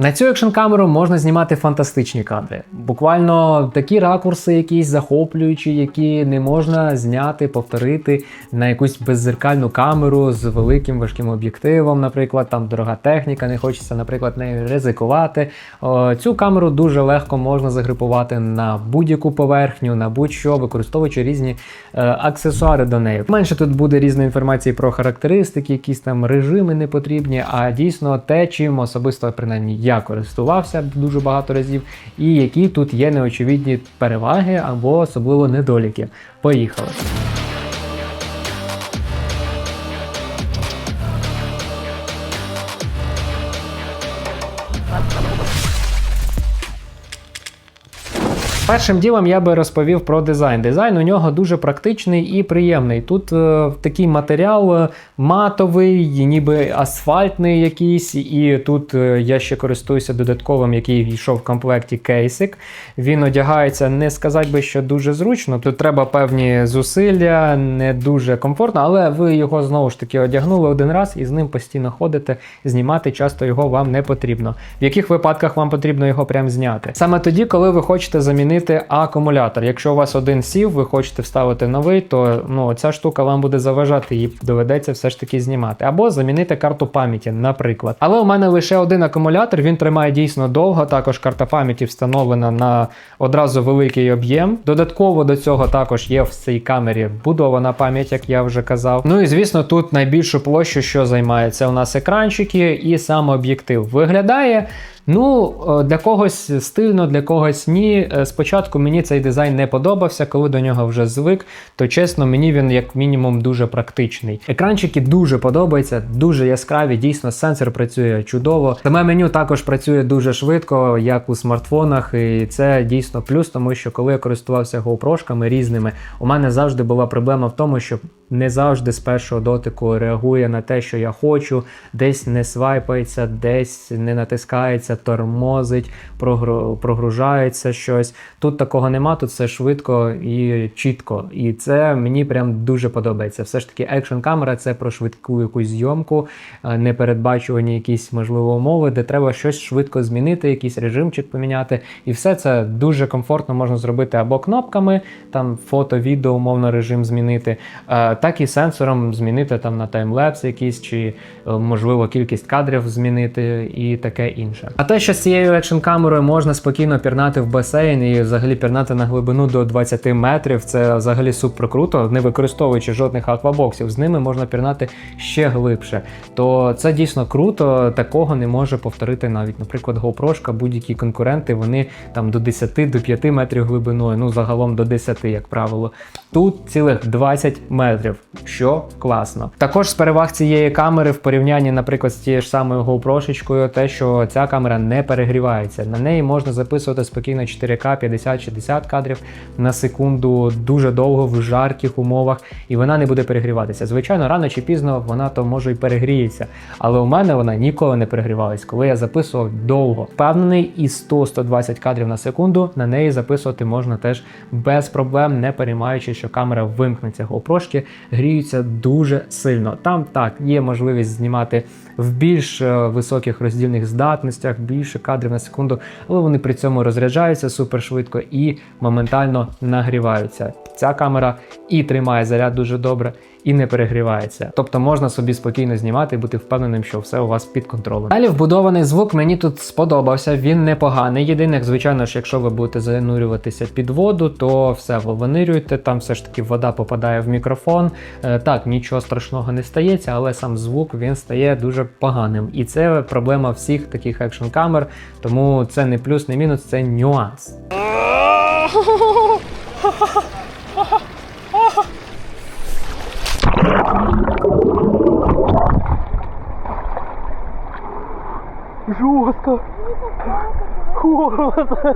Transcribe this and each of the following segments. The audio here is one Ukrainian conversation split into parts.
На цю екшн камеру можна знімати фантастичні кадри. Буквально такі ракурси, якісь захоплюючі, які не можна зняти, повторити на якусь беззеркальну камеру з великим важким об'єктивом. Наприклад, там дорога техніка, не хочеться, наприклад, нею ризикувати. Цю камеру дуже легко можна загрупувати на будь-яку поверхню, на будь-що, використовуючи різні е, аксесуари до неї. Менше тут буде різної інформації про характеристики, якісь там режими не потрібні, а дійсно те, чим особисто принаймні користувався дуже багато разів, і які тут є неочевидні переваги або особливо недоліки. Поїхали. Першим ділом я би розповів про дизайн. Дизайн у нього дуже практичний і приємний. Тут е, такий матеріал е, матовий, ніби асфальтний якийсь, і тут е, я ще користуюся додатковим, який йшов в комплекті кейсик. Він одягається, не сказати би, що дуже зручно. Тут треба певні зусилля, не дуже комфортно, але ви його знову ж таки одягнули один раз і з ним постійно ходите. Знімати часто його вам не потрібно. В яких випадках вам потрібно його прям зняти? Саме тоді, коли ви хочете замінити акумулятор. Якщо у вас один сів, ви хочете вставити новий, то ну, ця штука вам буде заважати, її доведеться все ж таки знімати. Або замінити карту пам'яті, наприклад. Але у мене лише один акумулятор, він тримає дійсно довго. Також карта пам'яті встановлена на одразу великий об'єм. Додатково до цього також є в цій камері вбудована пам'ять, як я вже казав. Ну і звісно, тут найбільшу площу, що займає, це у нас екранчики і сам об'єктив. Виглядає. Ну, е, для когось стильно, для когось ні. Е, Спочатку мені цей дизайн не подобався, коли до нього вже звик, то чесно, мені він як мінімум дуже практичний. Екранчики дуже подобаються, дуже яскраві. Дійсно, сенсор працює чудово. Саме меню також працює дуже швидко, як у смартфонах, і це дійсно плюс, тому що коли я користувався GoPro-шками різними, у мене завжди була проблема в тому, що не завжди з першого дотику реагує на те, що я хочу, десь не свайпається, десь не натискається, тормозить, прогру- прогружається щось. Тут такого нема, тут все швидко і чітко. І це мені прям дуже подобається. Все ж таки, екшн камера це про швидку якусь зйомку, е, непередбачувані якісь можливо умови, де треба щось швидко змінити, якийсь режимчик поміняти. І все це дуже комфортно можна зробити або кнопками, там фото, відео, умовно режим змінити, е, так і сенсором змінити там на таймлепс якийсь, чи е, можливо кількість кадрів змінити і таке інше. А те, що з цією екшн камерою можна спокійно пірнати в басейн і взагалі пірнати на глибину до 20 метрів, це взагалі супер круто, не використовуючи жодних аквабоксів. З ними можна пірнати ще глибше. То це дійсно круто. Такого не може повторити навіть, наприклад, GoPro, будь-які конкуренти, вони там до 10 до 5 метрів глибиною, ну загалом до 10, як правило. Тут цілих 20 метрів, що класно. Також з переваг цієї камери в порівнянні, наприклад, з тією ж самою GoPro, те, що ця камера не перегрівається. На неї можна записувати спокійно 4К 50-60 кадрів на секунду дуже довго в жарких умовах, і вона не буде перегріватися. Звичайно, рано чи пізно вона то може і перегріється, але у мене вона ніколи не перегрівалась, коли я записував довго. Впевнений, і 100-120 кадрів на секунду на неї записувати можна теж без проблем, не переймаючи, що камера вимкнеться. GoPro гріються дуже сильно. Там так є можливість знімати в більш е, високих роздільних здатностях, більше кадрів на секунду, але вони при цьому розряджаються супершвидко і моментально нагріваються. Ця камера і тримає заряд дуже добре, і не перегрівається. Тобто можна собі спокійно знімати і бути впевненим, що все у вас під контролем. Далі вбудований звук мені тут сподобався. Він непоганий. Єдине, як звичайно ж, якщо ви будете занурюватися під воду, то все ви винирюєте. Там все ж таки вода попадає в мікрофон. Е, Так, нічого страшного не стається, але сам звук він стає дуже поганим. І це проблема всіх таких екшн камер. Тому це не плюс, не мінус, це нюанс. Жорстко. Холодно.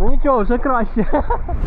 Ну нічого, вже краще.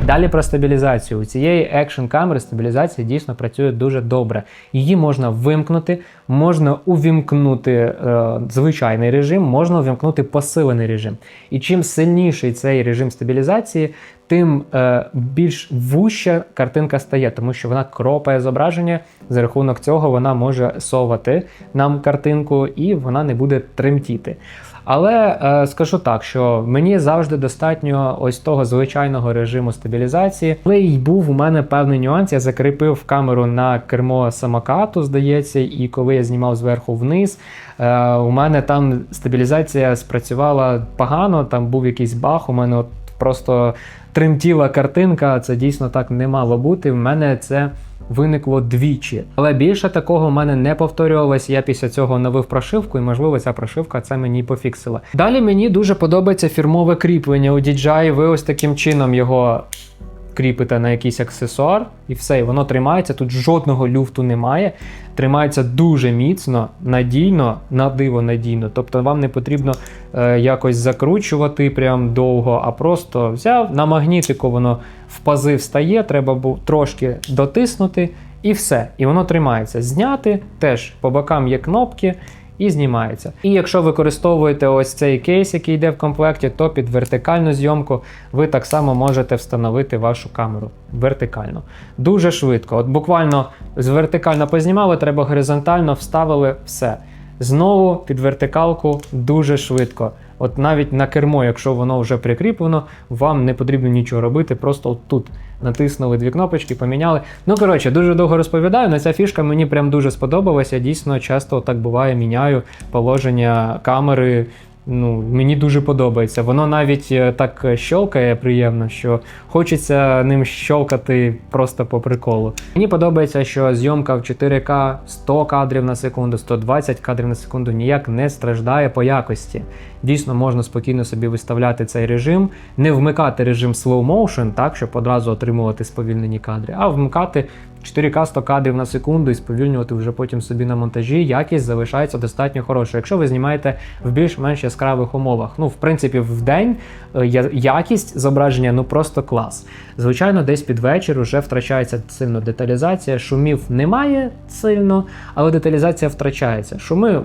Далі про стабілізацію. У цієї екшн камери стабілізація дійсно працює дуже добре. Її можна вимкнути, можна увімкнути е, звичайний режим, можна увімкнути посилений режим. І чим сильніший цей режим стабілізації, тим е, більш вуща картинка стає, тому що вона кропає зображення. За рахунок цього вона може совати нам картинку і вона не буде тремтіти. Але е, скажу так, що мені завжди достатньо ось того звичайного режиму стабілізації. Але й був у мене певний нюанс. Я закріпив камеру на кермо самокату, здається, і коли я знімав зверху вниз, е, у мене там стабілізація спрацювала погано, там був якийсь баг, у мене от просто тремтіла картинка. Це дійсно так не мало бути. В мене це виникло двічі. Але більше такого в мене не повторювалось. Я після цього оновив прошивку, і можливо ця прошивка це мені пофіксила. Далі мені дуже подобається фірмове кріплення у DJI. Ви ось таким чином його. Кріпите на якийсь аксесуар, і все, і воно тримається. Тут жодного люфту немає. Тримається дуже міцно, надійно, на диво надійно. Тобто вам не потрібно е, якось закручувати прям довго, а просто взяв на магнітику, воно в пази встає, треба було трошки дотиснути, і все. І воно тримається. Зняти теж по бокам є кнопки. І знімається. І якщо використовуєте ось цей кейс, який йде в комплекті, то під вертикальну зйомку ви так само можете встановити вашу камеру вертикально. Дуже швидко. От буквально з вертикально познімали, треба горизонтально вставили все. Знову під вертикалку дуже швидко. От навіть на кермо, якщо воно вже прикріплено, вам не потрібно нічого робити, просто от тут натиснули дві кнопочки, поміняли. Ну коротше, дуже довго розповідаю. На ця фішка мені прям дуже сподобалася. Дійсно, часто так буває, міняю положення камери. Ну, мені дуже подобається. Воно навіть е, так щелкає приємно, що хочеться ним щелкати просто по приколу. Мені подобається, що зйомка в 4К 100 кадрів на секунду, 120 кадрів на секунду ніяк не страждає по якості. Дійсно, можна спокійно собі виставляти цей режим, не вмикати режим slow motion, так, щоб одразу отримувати сповільнені кадри, а вмикати 4К 100 кадрів на секунду і сповільнювати вже потім собі на монтажі. Якість залишається достатньо хорошою. Якщо ви знімаєте в більш-менш яскравих умовах. Ну, в принципі, в день е, якість зображення ну просто клас. Звичайно, десь під вечір вже втрачається сильно деталізація. Шумів немає сильно, але деталізація втрачається. Шуми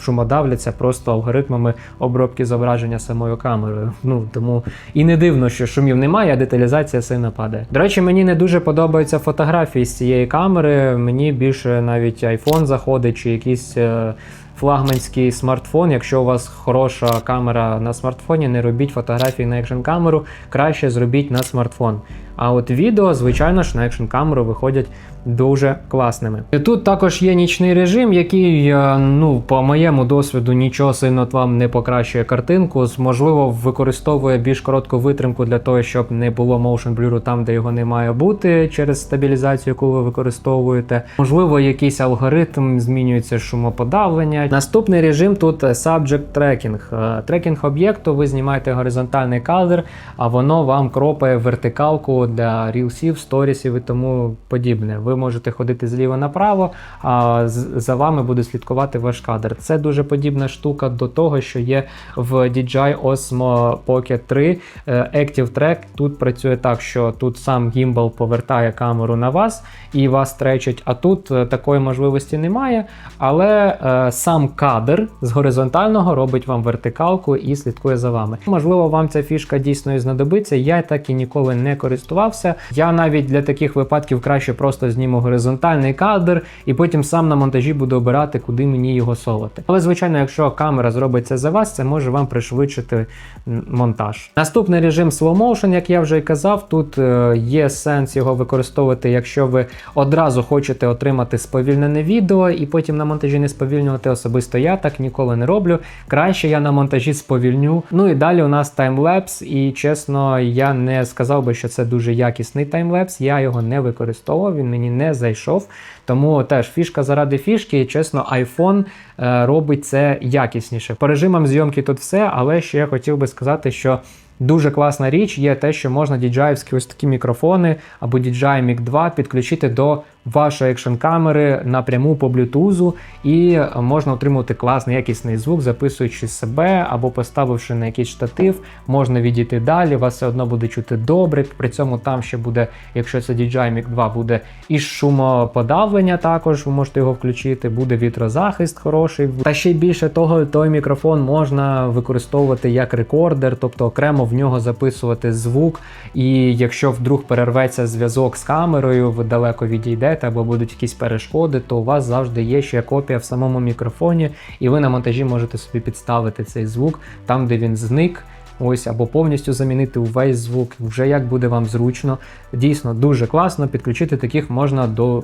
шумодавляться просто алгоритмами обробки зображення самою камерою. Ну тому і не дивно, що шумів немає, а деталізація сильно падає. До речі, мені не дуже подобаються фотографії з цієї камери. Мені більше навіть iPhone заходить чи якийсь. е, Флагманський смартфон, якщо у вас хороша камера на смартфоні, не робіть фотографії на екшн камеру, краще зробіть на смартфон. А от відео, звичайно ж, на екшн камеру виходять дуже класними. Тут також є нічний режим, який, е, ну, по моєму досвіду, нічого сильно вам не покращує картинку. Можливо, використовує більш коротку витримку для того, щоб не було motion blur там, де його не має бути, через стабілізацію, яку ви використовуєте. Можливо, якийсь алгоритм змінюється шумоподавлення. Наступний режим тут е, Subject Tracking. Е, Трекінг об'єкту, ви знімаєте горизонтальний кадр, а воно вам кропає вертикалку для рілсів, сторісів і тому подібне. Ви можете ходити зліва направо, а за вами буде слідкувати ваш кадр. Це дуже подібна штука до того, що є в DJI Osmo Pocket 3. Е, Active Track тут працює так, що тут сам гімбал повертає камеру на вас і вас тречить, а тут е, такої можливості немає. Але е, сам кадр з горизонтального робить вам вертикалку і слідкує за вами. Можливо, вам ця фішка дійсно і знадобиться. Я так і ніколи не користувався. Я навіть для таких випадків краще просто зніму горизонтальний кадр і потім сам на монтажі буду обирати, куди мені його совати. Але звичайно, якщо камера зробить це за вас, це може вам пришвидшити монтаж. Наступний режим Slow Motion, як я вже і казав, тут е, є сенс його використовувати, якщо ви одразу хочете отримати сповільнене відео і потім на монтажі не сповільнювати. Особисто я так ніколи не роблю. Краще я на монтажі сповільню. Ну і далі у нас таймлепс, і чесно, я не сказав би, що це дуже якісний таймлепс. Я його не використовував, він мені не зайшов. Тому теж фішка заради фішки, чесно, iPhone е, робить це якісніше. По режимам зйомки тут все, але ще я хотів би сказати, що. Дуже класна річ є те, що можна DJI-вські ось такі мікрофони або DJI Mic 2 підключити до вашої екшн камери напряму по Bluetooth, і можна отримувати класний якісний звук, записуючи себе або поставивши на якийсь штатив, можна відійти далі, вас все одно буде чути добре. При цьому там ще буде, якщо це DJI Mic 2, буде і шумоподавлення також, ви можете його включити, буде вітрозахист хороший. Та ще більше того, той мікрофон можна використовувати як рекордер, тобто окремо в нього записувати звук. І якщо вдруг перерветься зв'язок з камерою, ви далеко відійдете, програєте або будуть якісь перешкоди, то у вас завжди є ще копія в самому мікрофоні, і ви на монтажі можете собі підставити цей звук там, де він зник. Ось або повністю замінити увесь звук, вже як буде вам зручно. Дійсно дуже класно. Підключити таких можна до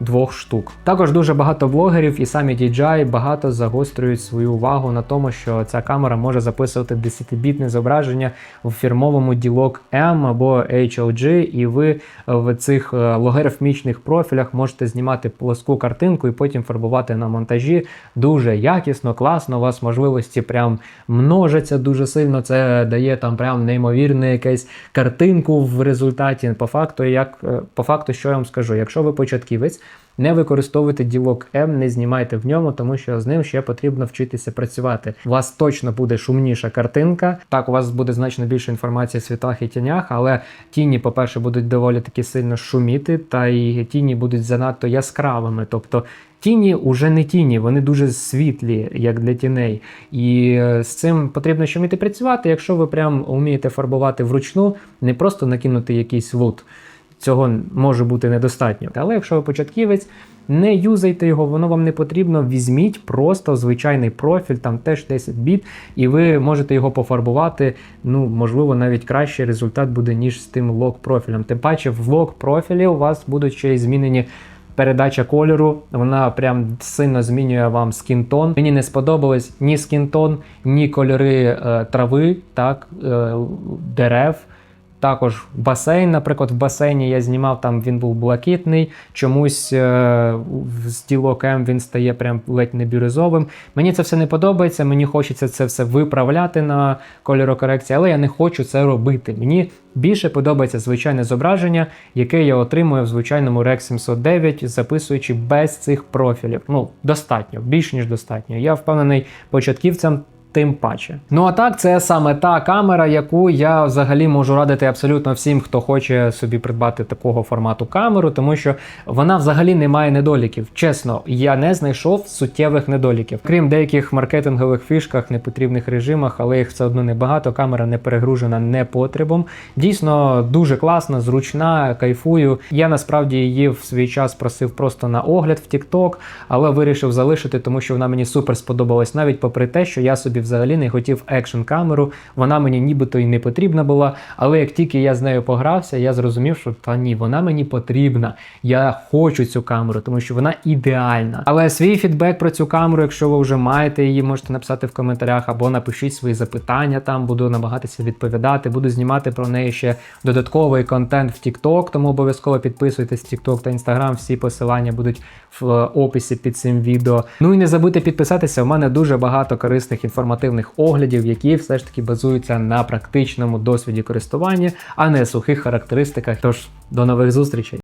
двох штук. Також дуже багато блогерів і самі DJI багато загострюють свою увагу на тому, що ця камера може записувати 10-бітне зображення в фірмовому ділок M або HLG, і ви в цих е, логарифмічних профілях можете знімати плоску картинку і потім фарбувати на монтажі. Дуже якісно, класно. У вас можливості прям множаться дуже сильно. Це дає там прям неймовірне якесь картинку в результаті. По факту, як е, по факту, що я вам скажу, якщо ви початківець. Не використовуйте ділок М, не знімайте в ньому, тому що з ним ще потрібно вчитися працювати. У вас точно буде шумніша картинка. Так, у вас буде значно більше інформації в світлах і тінях, але тіні, по-перше, будуть доволі таки сильно шуміти, та і тіні будуть занадто яскравими. Тобто тіні вже не тіні, вони дуже світлі, як для тіней. І е, з цим потрібно ще вміти працювати, якщо ви прям вмієте фарбувати вручну, не просто накинути якийсь лут. Цього може бути недостатньо. Але якщо ви початківець, не юзайте його, воно вам не потрібно. Візьміть просто звичайний профіль, там теж 10 біт, і ви можете його пофарбувати. Ну, можливо, навіть кращий результат буде, ніж з тим лок профілем. Тим паче, в лок профілі у вас будуть ще й змінені. Передача кольору, вона прям сильно змінює вам скінтон. Мені не сподобалось ні скінтон, ні кольори е, трави, так, е, дерев. Також басейн, наприклад, в басейні я знімав, там він був блакитний, чомусь е, з ділок М він стає прям ледь не бірюзовим. Мені це все не подобається, мені хочеться це все виправляти на кольорокорекції, але я не хочу це робити. Мені більше подобається звичайне зображення, яке я отримую в звичайному Rec 709, записуючи без цих профілів. Ну, достатньо, більш ніж достатньо. Я впевнений початківцям. Тим паче. Ну а так, це саме та камера, яку я взагалі можу радити абсолютно всім, хто хоче собі придбати такого формату камеру, тому що вона взагалі не має недоліків. Чесно, я не знайшов суттєвих недоліків. Крім деяких маркетингових фішках, непотрібних режимах, але їх все одно небагато. Камера не перегружена непотребом. Дійсно дуже класна, зручна, кайфую. Я насправді її в свій час просив просто на огляд в TikTok, але вирішив залишити, тому що вона мені супер сподобалась, навіть попри те, що я собі взагалі не хотів екшн камеру. Вона мені нібито і не потрібна була. Але як тільки я з нею погрався, я зрозумів, що та ні, вона мені потрібна. Я хочу цю камеру, тому що вона ідеальна. Але свій фідбек про цю камеру, якщо ви вже маєте її, можете написати в коментарях або напишіть свої запитання. Там буду намагатися відповідати. Буду знімати про неї ще додатковий контент в TikTok, тому обов'язково підписуйтесь TikTok та Instagram. Всі посилання будуть в описі під цим відео. Ну і не забудьте підписатися. У мене дуже багато корисних інформативних оглядів, які все ж таки базуються на практичному досвіді користування, а не сухих характеристиках. Тож до нових зустрічей!